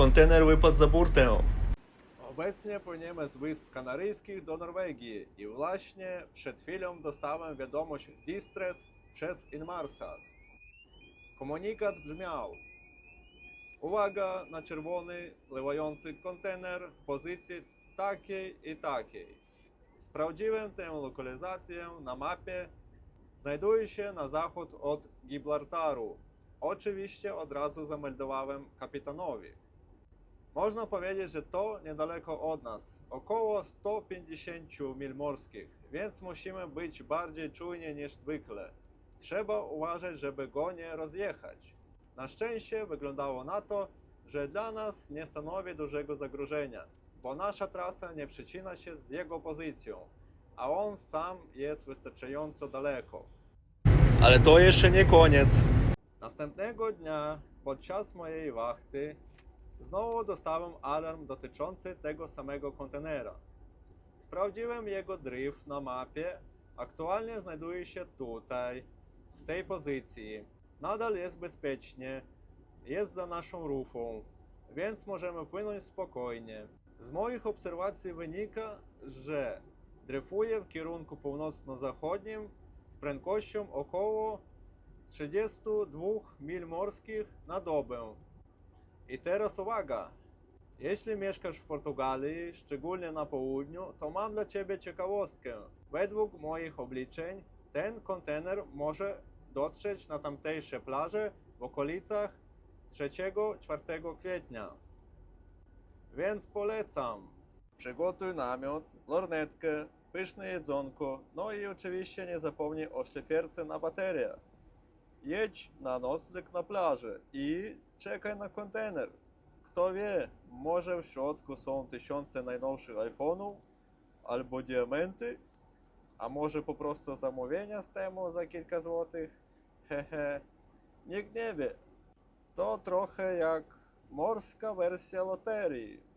Kontener wypadł za burtę. Obecnie płyniemy z Wysp Kanaryjskich do Norwegii i właśnie przed chwilą dostałem wiadomość Distress przez Inmarsat. Komunikat brzmiał Uwaga na czerwony, pływający kontener w pozycji takiej i takiej. Sprawdziłem tę lokalizację na mapie. Znajduje się na zachód od Gibraltaru. Oczywiście od razu zameldowałem kapitanowi. Można powiedzieć, że to niedaleko od nas, około 150 mil morskich, więc musimy być bardziej czujni niż zwykle. Trzeba uważać, żeby go nie rozjechać. Na szczęście wyglądało na to, że dla nas nie stanowi dużego zagrożenia, bo nasza trasa nie przecina się z jego pozycją, a on sam jest wystarczająco daleko. Ale to jeszcze nie koniec. Następnego dnia, podczas mojej wachty, znowu dostałem alarm dotyczący tego samego kontenera. Sprawdziłem jego drift na mapie. Aktualnie znajduje się tutaj, w tej pozycji. Nadal jest bezpiecznie, jest za naszą rufą, więc możemy płynąć spokojnie. Z moich obserwacji wynika, że dryfuje w kierunku północno-zachodnim z prędkością około 32 mil morskich na dobę. I teraz uwaga! Jeśli mieszkasz w Portugalii, szczególnie na południu, to mam dla Ciebie ciekawostkę. Według moich obliczeń ten kontener może dotrzeć na tamtejsze plaże w okolicach 3-4 kwietnia. Więc polecam. Przygotuj namiot, lornetkę, pyszne jedzonko, no i oczywiście nie zapomnij o szlifierce na baterię. Jedź na nocleg na plaży i czekaj na kontener. Kto wie, może w środku są tysiące najnowszych iPhone'ów albo diamenty, a może po prostu zamówienia z temu za kilka złotych. Hehe, nikt nie wie. To trochę jak morska wersja loterii.